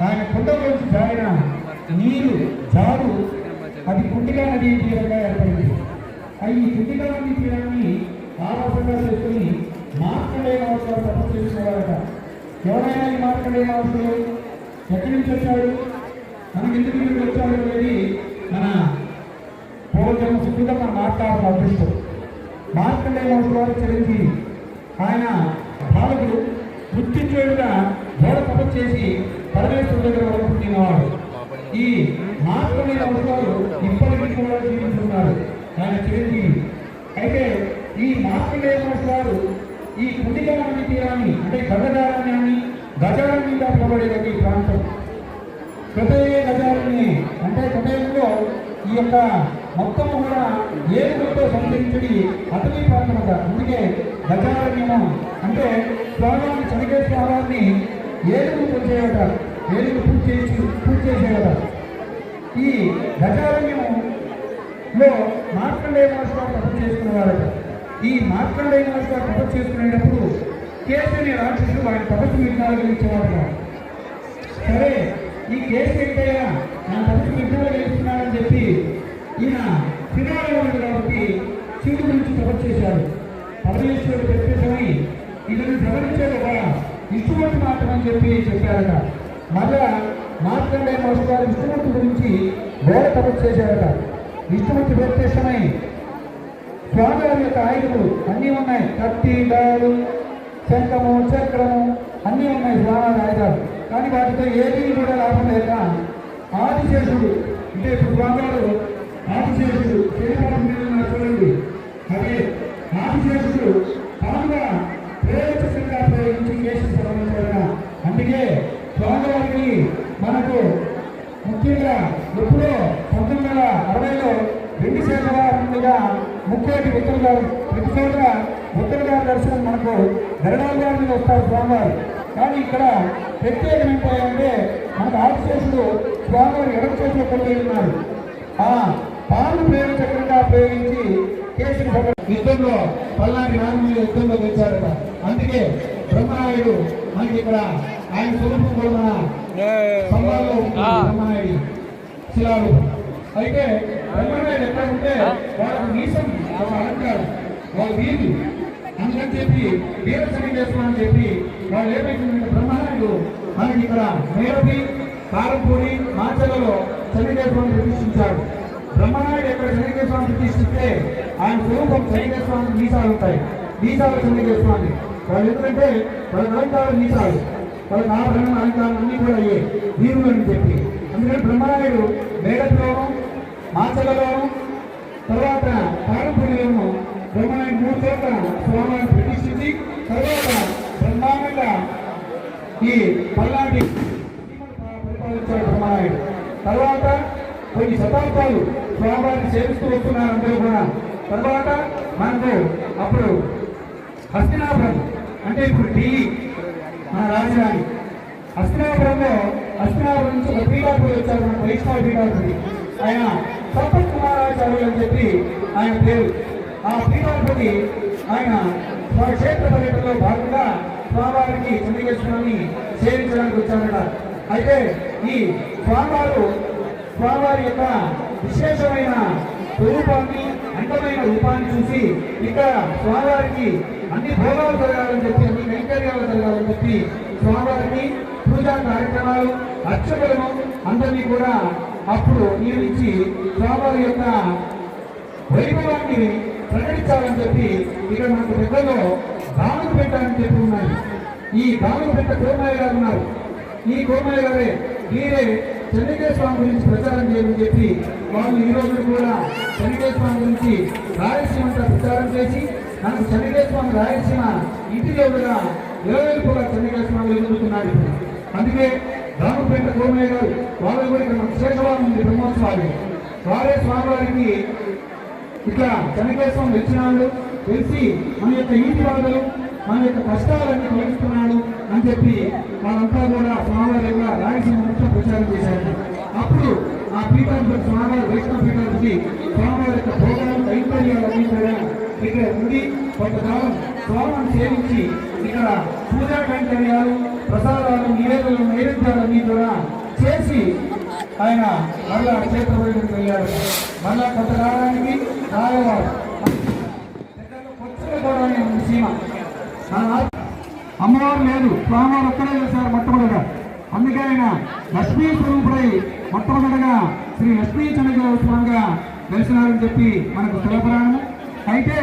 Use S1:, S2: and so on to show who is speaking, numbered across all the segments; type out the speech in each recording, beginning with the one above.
S1: ఆయన కుండలోంచి జారిన నీరు జారు అది కుండిగా నది తీరంగా ఏర్పడింది. అవి కుండిగా నది తీరాన్ని ఆవాసంగా చేసుకుని మార్చలేని మహోత్సవాలు తప్ప చేసినవారట ఎవరైనా ఈ మార్కండేయ మహోత్సవం ఎక్కడి నుంచి వచ్చాడు మనకి ఎందుకు నుంచి వచ్చాడు అనేది మన పూర్వజన్మ సుఖంగా మనం మాట్లాడాలి అదృష్టం. మార్చలేని మహోత్సవాలు చెల్లించి ఆయన బాలకుడు గుర్తించేడుగా గోడ తపస్సు చేసి పరమేశ్వరుడు దగ్గర వరకు పుట్టినవాడు. ఈ మార్కండేయ అవసరాలు ఇప్పటికీ కూడా జీవిస్తున్నారు ఆయన చిరంజీవి అయితే ఈ మార్కండేయ అవసరాలు ఈ కుండిగారాన్ని తీరాన్ని అంటే గజగారాన్ని గజారణ్యంగా పిలవబడేది ఈ ప్రాంతం. కృతయ గజాలని అంటే కృతయంలో ఈ యొక్క మొత్తం కూడా ఏనుగులతో సంతరించడి అటవీ ప్రాంతమట అందుకే గజారణ్యము అంటే స్వామి చనికే స్వామిని ఏనుగు పూజ చేయట ఏనుగు పూజ చేసి పూజ చేసేయట. ఈ గజారణ్యంలో మార్కండేయ మహర్షి గారు తపస్సు చేసుకునేవారట. ఈ మార్కండేయ మహర్షి గారు తపస్సు చేసుకునేటప్పుడు కేసుని రాక్షసుడు ఆయన తపస్సు విఘ్నాలు సరే ఈ కేసు ఏంటయ్యా? నా తపస్సు విఘ్నాలు వేస్తున్నాడని చెప్పి ఈయన తిరుమలలో ఉంది కాబట్టి శివుడి గురించి తపస్సు చేశాడు. పరమేశ్వరుడు చెప్పేసరి ఇతను గమనించే ఒక విష్ణుమూర్తి అని చెప్పి చెప్పారట. మళ్ళా మార్కండేయ మాస్టర్ గారు విష్ణుమూర్తి గురించి ఘోర తపస్సు చేశారట. విష్ణుమూర్తి ప్రత్యక్షమై స్వామివారి యొక్క ఆయుధులు అన్నీ ఉన్నాయి. కత్తి దాడు శంఖము చక్రము అన్నీ ఉన్నాయి స్వామివారి ఆయుధాలు. కానీ వాటితో ఏది కూడా లాభం లేక ఆదిశేషుడు అంటే ఇప్పుడు స్వామివారు ఆదిశేషుడు శరీరం చూడండి. అదే ఆదిశేషుడు తానుగా ప్రేరేపితంగా ప్రయోగించి కేసు సంబంధించిన అందుకే స్వామివారికి మనకు ముఖ్యంగా ఎప్పుడో పంతొమ్మిది వందల అరవైలో రెండు శేషవారంగా ముఖ్యమంత్రి ఉత్తర గారు ప్రతి చోట ఉత్తర గారి దర్శనం మనకు గరడాల గారి మీద వస్తారు స్వామివారు. కానీ ఇక్కడ ప్రత్యేకం ఏంటంటే మనకు ఆదిశేషుడు స్వామివారి ఎడమ చేతిలో కొట్టి ఉన్నారు ఆ పాలు ప్రేమ చక్రంగా ప్రయోగించి పట్ట- యుద్ధంలో పల్నాటి రాజు యుద్ధంలో గెలిచారట. అందుకే బ్రహ్మనాయుడు మనకి ఇక్కడ ఆయన స్వరూపం కూడా మన శిలాలు అయితే బ్రహ్మనాయుడు ఎక్కడ ఉంటే వాళ్ళకు నీసం ఒక అలంకారం. వాళ్ళ వీధి. అందుకని చెప్పి వీర సంగీతం అని చెప్పి వాళ్ళు ఏమైతుందంటే బ్రహ్మనాయుడు మనకి ఇక్కడ మేరపి కారంపూడి మాచలలో శనికేశ్వరం ప్రతిష్ఠించాడు బ్రహ్మనాయుడు ఎక్కడ శనికేశ్వరం ప్రతిష్ఠిస్తే ఆయన స్వరూపం శనికేశ్వరం మీసాలు ఉంటాయి. మీసాలు శనికేశ్వరాన్ని వాళ్ళు ఎందుకంటే వాళ్ళ అలంకారం మీసాలు వాళ్ళకి ఆభరణ అలంకారం అన్నీ కూడా అయ్యే వీరులు అని చెప్పి. అందుకని బ్రహ్మరాయుడు మేడలోను మాచలలోను తర్వాత కారంపూడిలోను బ్రహ్మరాయుడు మూడు చోట్ల స్వామిని ప్రతిష్ఠించి తర్వాత బ్రహ్మాండంగా ఈ పల్నాటి పరిపాలించాడు బ్రహ్మనాయుడు. తర్వాత కొన్ని శతాబ్దాలు స్వామివారిని సేవిస్తూ వస్తున్నారు అందరూ కూడా. తర్వాత మనకు అప్పుడు హస్తినాపురం అంటే ఇప్పుడు ఢిల్లీ మన రాజధాని. హస్తినాపురంలో హస్తినాపురం నుంచి ఒక పీఠాపురి వచ్చారు మన వైష్ణవ పీఠాపురి ఆయన సంపత్ కుమారాచార్యులు అని చెప్పి ఆయన పేరు. ఆ పీఠాధిపతి ఆయన వారి క్షేత్ర పర్యటనలో భాగంగా స్వామివారికి చంద్రకేశ్వరాన్ని సేవించడానికి వచ్చారట. అయితే ఈ స్వామివారు స్వామివారి యొక్క విశేషమైన రూపాన్ని అందమైన రూపాన్ని చూసి ఇక్కడ స్వామివారికి అన్ని భోగాలు జరగాలని చెప్పి అన్ని కైంకర్యాలు జరగాలని చెప్పి స్వామివారికి పూజా కార్యక్రమాలు అర్చకులను అందరినీ కూడా అప్పుడు నియమించి స్వామివారి యొక్క వైభవాన్ని ప్రకటించాలని చెప్పి ఇక్కడ మనకు దగ్గరలో దానుకు పెట్టాలని చెప్పి ఉన్నాయి. ఈ దానుకు పెట్ట కోమయ్య గారు ఉన్నారు. ఈ కోమయ్య గారే వీరే చెన్నకేశ్వర స్వామి గురించి ప్రచారం చేయమని చెప్పి వాళ్ళు ఈ రోజు కూడా చెన్నకేశ్వర స్వామి గురించి రాయలసీమ ప్రచారం చేసి మనకు చెన్నకేశ్వర స్వామి రాయలసీమ ఇంటి దేవుడుగా కూడా చెన్నకేశ్వర స్వామి ఎదుగుతున్నాడు అందుకే రామపేట గోమయ్య గారు వాళ్ళు కూడా ఇక్కడ మనకు శేషవారం ఉంది బ్రహ్మోత్సవాలు. వారే స్వామివారికి ఇట్లా చెన్నకేశ్వరం వచ్చినాడు తెలిసి మన యొక్క ఇంటి బాధలు మన యొక్క కష్టాలన్నీ తొలగిస్తున్నాడు. అని చెప్పి వాళ్ళంతా కూడా స్వామివారి యొక్క రాయలసీమ మొత్తం ప్రచారం చేశారు. అప్పుడు ఆ పీఠాధిపతి స్వామివారి వైష్ణవ పీఠాధిపతి స్వామివారి యొక్క భోగాలు కైంకర్యాలన్నీ కూడా ఇక్కడ ఉండి కొంతకాలం స్వామిని సేవించి ఇక్కడ పూజా కైంకర్యాలు ప్రసాదాలు నివేదనలు నైవేద్యాలు అన్ని కూడా చేసి ఆయన మళ్ళా క్షేత్ర వైపుకి వెళ్ళారు. మళ్ళా కొంతకాలానికి రాయవారు. కొచ్చుకోవడానికి ఉంది సీమ. మన అమ్మవారు లేదు. స్వామివారు ఒక్కడే చేశారు మొట్టమొదట. అందుకే ఆయన లక్ష్మీ స్వరూపుడై మొట్టమొదటగా శ్రీ లక్ష్మీ చంద్ర స్వామిగా వెలిసినారని చెప్పి మనకు తెలపరాను అయితే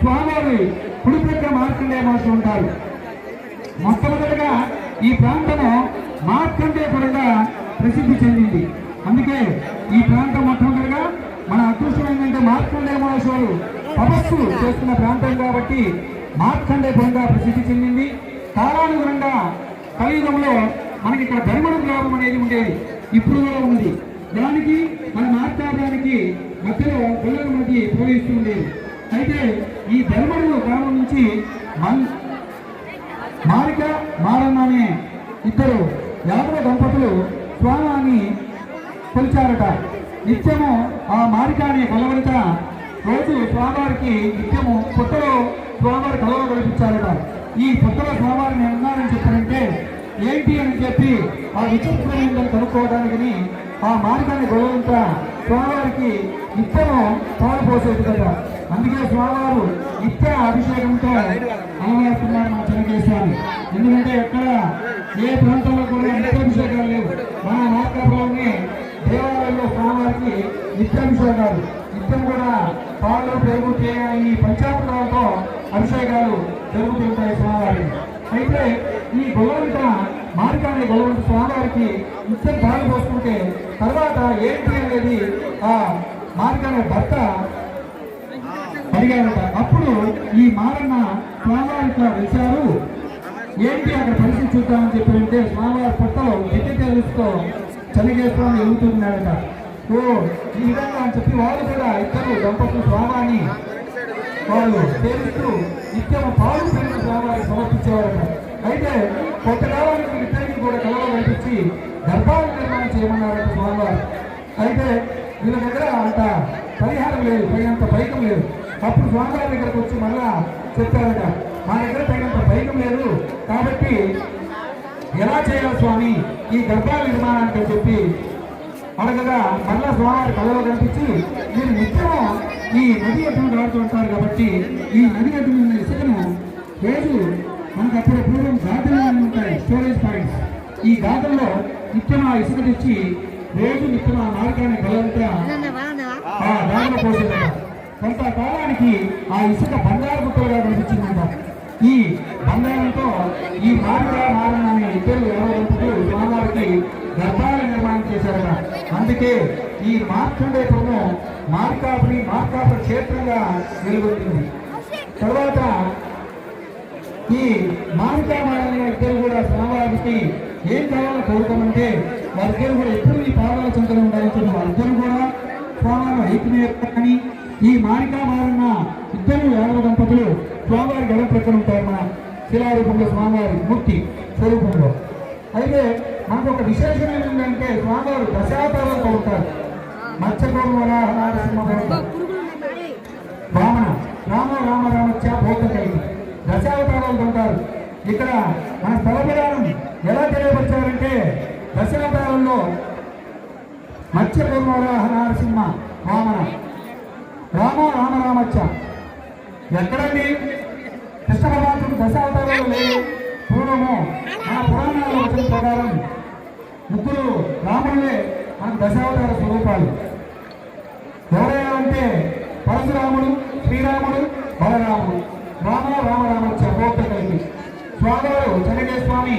S1: స్వామివారి కుడిపక్క మార్కండే మహర్షి ఉంటారు. మొట్టమొదటగా ఈ ప్రాంతము మార్కండేపురంగా ప్రసిద్ధి చెందింది. అందుకే ఈ ప్రాంతం మొట్టమొదటిగా మన అదృష్టం ఏంటంటే మార్కండే మహేశ్వరు తపస్సు చేస్తున్న ప్రాంతం కాబట్టి మార్కండేపురంగా ప్రసిద్ధి చెందింది. కాలానుగుణంగా కలియుగంలో మనకి ఇక్కడ ధర్మడు గ్రామం అనేది ఉండేది. ఇప్పుడు కూడా ఉంది. దానికి మన మార్కాపురానికి మధ్యలో గొల్లల నది ప్రవహిస్తూ అయితే ఈ ధర్మడు గ్రామం నుంచి మన్ మారిక మారన్న అనే ఇద్దరు యాదవ దంపతులు స్వామిని కొలిచారట. నిత్యము ఆ మారిక అనే కొలవరిత రోజు స్వామివారికి నిత్యము పుట్టలో స్వామివారి కలవలు కల్పించారట ఈ పుట్టల స్వామివారిని ఉన్నారని చెప్పారంటే ఏంటి అని చెప్పి ఆ విచిత్రమైందని కనుక్కోవడానికి ఆ మార్గాన్ని గొడవంత స్వామివారికి నిత్యము పాడుపోసేది కదా అందుకే స్వామివారు నిత్య అభిషేకంతో అలవాడుతున్నారు మన చెన్నకేశ్వరాన్ని ఎందుకంటే ఎక్కడ ఏ ప్రాంతంలో కూడా నిత్యాభిషేకాలు లేవు. మన మార్కాపురంలోని దేవాలయంలో స్వామివారికి నిత్యాభిషేకాలు. నిత్యం కూడా పాలు పెరుగు తేనె ఈ పంచామృతాలతో అభిషేకాలు జరుగుతుంటాయి స్వామివారికి అయితే ఈ భగవంత మార్గాన్ని గొడవంత స్వామివారికి నిత్యం పాలు పోసుకుంటే తర్వాత ఏంటి అనేది ఆ మార్గాన్ని భర్త అడిగారట. అప్పుడు ఈ మారన్న స్వామివారి ఇట్లా వెలిశారు ఏంటి అక్కడ పరిస్థితి చూద్దామని చెప్పారంటే స్వామివారి పుట్టలో ఎట్టి తెలుస్తూ చలిగేసుకొని ఎదుగుతున్నాడట ఓ ఈ విధంగా అని చెప్పి వాళ్ళు కూడా ఇద్దరు దంపతులు స్వామిని వాళ్ళు సేవిస్తూ నిత్యం పాలు పెరిగిన స్వామాన్ని సమర్పించేవారట. అయితే కొంతకాలానికి ఇద్దరికి కూడా కలవ కనిపించి గర్భాలు నిర్మాణం చేయమన్నారట స్వామివారు. అయితే వీళ్ళ దగ్గర అంత పరిహారం లేదు తగినంత పైకం లేదు. అప్పుడు స్వామివారి దగ్గరకు వచ్చి మళ్ళా చెప్పారట మా దగ్గర తగినంత పైకం లేదు కాబట్టి ఎలా చేయాలి స్వామి ఈ గర్భాల నిర్మాణానికి? అని చెప్పి అడగగా మళ్ళా స్వామివారి కళలో కనిపించి మీరు నిత్యము ఈ నది ఒడ్డును దాడుతూ ఉంటారు కాబట్టి ఈ నది ఒడ్డున ఉన్న ఇసుకను రోజు మనకు అప్పుడు పూర్వం గాథలు ఉంటాయి స్టోరేజ్ పాయింట్స్ ఈ గాథల్లో నిత్యం ఆ ఇసుక తెచ్చి రోజు నిత్యం ఆ మార్గాన్ని కలవంతా ఆ దారిలో పోసేదట కొంతకాలానికి ఆ ఇసుక బంగారు గుట్టలుగా కనిపించిందంట ఈ బంగారంతో ఈ మార్గ మారణ అనే ఇద్దరు ఎవరు స్వామివారికి గర్భాల నిర్మాణం చేశారట. అందుకే ఈ మార్కండేపురము మార్కాపురి మార్కాప క్షేత్రంగా వెలుగొందింది తర్వాత ఈ మామికా ఇద్దరు కూడా స్వామివారికి ఏం కావాలో కోరుకోమంటే వారిద్దరు కూడా ఎప్పుడు ఈ పాదాల చింతలు ఉండాలని వారిద్దరు కూడా స్వామివారి ఐక్యమయ్యారు కానీ ఈ మాణికామారన్న ఇద్దరు యాదవ దంపతులు స్వామివారి గడ ప్రక్కన ఉంటారు మన శిలారూపంలో స్వామివారి మూర్తి స్వరూపంలో. అయితే మనకు ఒక విశేషం ఏంటంటే స్వామివారు దశావతారాలతో ఉంటారు. మత్స్యకోమ వామన రామ రామ రామచ్చ భూతకైతి దశావతారాలు ఉంటారు. ఇక్కడ మన స్థల పురాణం ఎలా తెలియపరిచారంటే దశావతారంలో మత్స్యపూర్వరాహ నరసింహ వామన రామ రామ రామచ్చ ఎక్కడండి? కృష్ణ పరమాత్ముడు దశావతారాలు లేవు. పూర్వము మన పురాణాల వచనం ప్రకారం ముగ్గురు రాములే మన దశావతార స్వరూపాలు. ఎవరైనా అంటే పరశురాముడు శ్రీరాముడు బలరాముడు రామ రామ రామ గోప్త కలిపి స్వామివారు చెన్నకే స్వామి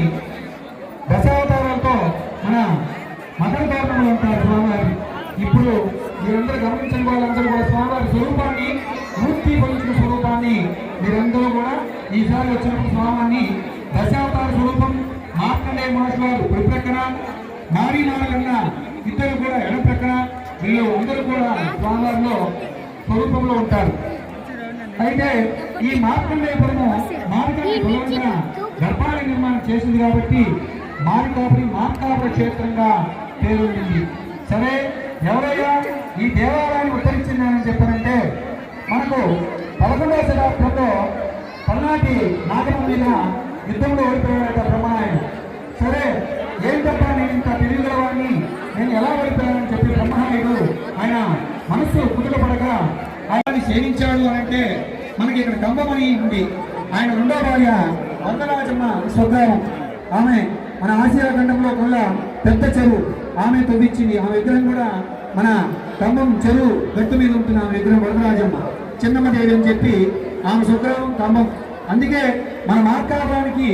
S1: దశావతారాలతో మన మకర కారణములు ఉంటారు స్వామివారి. ఇప్పుడు మీరందరూ గమనించిన వాళ్ళందరూ కూడా స్వామివారి స్వరూపాన్ని మూర్తి పొందిన స్వరూపాన్ని మీరందరూ కూడా ఈసారి వచ్చినప్పుడు స్వామాన్ని దశావతార స్వరూపం మార్కండే మహర్షి వారు కుడి నారీ నారగన్న ఇద్దరు కూడా ఎడం ప్రక్కన వీళ్ళు అందరూ కూడా స్వామివారిలో స్వరూపంలో ఉంటారు. అయితే ఈ మార్కండేపురము మార్గాన్ని బలవంతున గర్భాల నిర్మాణం చేసింది కాబట్టి మారికాపురి మార్కాపుర క్షేత్రంగా పేరొందింది. సరే ఎవరయ్యా ఈ దేవాలయాన్ని ఉత్తరించిందని చెప్పారంటే మనకు పదకొండవ శతాబ్దంలో పల్నాటి నాగరం మీద యుద్ధంలో ఓడిపోయాడట బ్రహ్మనాయుడు. సరే ఏంటప్పా నేను ఇంత తెలియగలవాడిని నేను ఎలా పడిపోయానని చెప్పి బ్రహ్మనాయుడు ఆయన మనస్సు కుదుటపడగా ఆయన సేవించాడు అని అంటే మనకి ఇక్కడ కంబమని ఉంది. ఆయన రెండో భార్య వందరాజమ్మ స్వగ్రామం ఆమె మన ఆసియా ఖండంలో కొల్ల పెద్ద చెరువు. ఆమె తవ్వించింది. ఆమె విగ్రహం కూడా మన కంబం చెరువు గట్టు మీద ఉంటుంది ఆమె విగ్రహం వరదరాజమ్మ. చిన్నమ్మ దేవి అని చెప్పి ఆమె స్వగ్రామం కంబం. అందుకే మన మార్కాపురానికి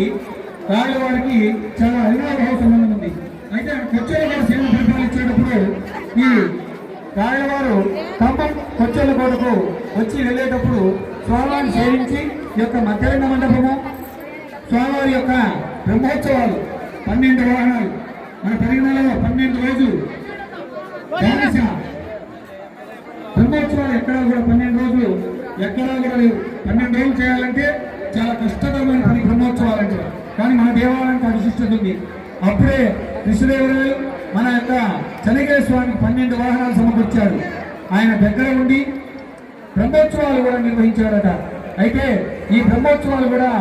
S1: వాళ్ళ వాడికి చాలా అవినాభావ సంబంధం ఉంది. అయితే ఆయన కొచ్చేల గారు సేవ పరిపాలించేటప్పుడు ఈ రాయవారు కంపం కొచ్చెల కోటకు వచ్చి వెళ్ళేటప్పుడు స్వామివారిని సేవించి ఈ యొక్క మధ్యరంగ మండపము స్వామివారి యొక్క బ్రహ్మోత్సవాలు పన్నెండు వాహనాలు. మన పరిగణలో పన్నెండు రోజులు. బ్రహ్మోత్సవాలు ఎక్కడా కూడా పన్నెండు రోజులు ఎక్కడా కూడా పన్నెండు రోజులు చేయాలంటే చాలా కష్టతరమైన పని బ్రహ్మోత్సవాలు అంటే కానీ మన దేవాలయానికి ఆ విశిష్టత ఉంది. అప్పుడే కృష్ణదేవరాయలు మన యొక్క చనగేశ్వర స్వామికి పన్నెండు వాహనాలు సమకూర్చాడు ఆయన దగ్గర ఉండి బ్రహ్మోత్సవాలు కూడా నిర్వహించాడట అయితే ఈ బ్రహ్మోత్సవాలు కూడా